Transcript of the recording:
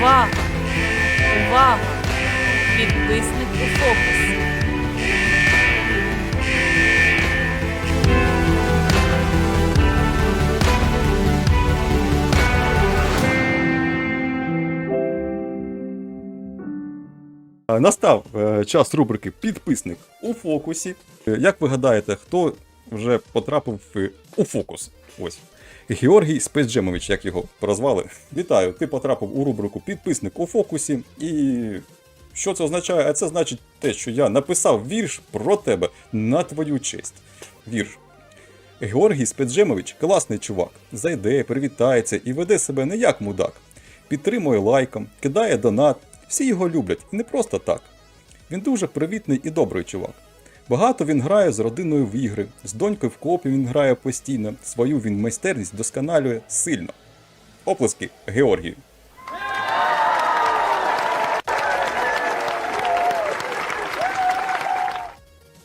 Увага! Увага! Підписник у фокусі! Настав е, час рубрики Підписник у фокусі. Е, як ви гадаєте, хто вже потрапив у фокус? Ось. Георгій Спецджемович, як його прозвали. Вітаю, ти потрапив у рубрику Підписник у фокусі. І що це означає? А це значить те, що я написав вірш про тебе на твою честь. Вірш. Георгій Спецджемович класний чувак. Зайде, привітається і веде себе не як мудак. Підтримує лайком, кидає донат. Всі його люблять і не просто так. Він дуже привітний і добрий чувак. Багато він грає з родиною в ігри, з донькою в копі він грає постійно, свою він майстерність досконалює сильно. Оплески Георгію.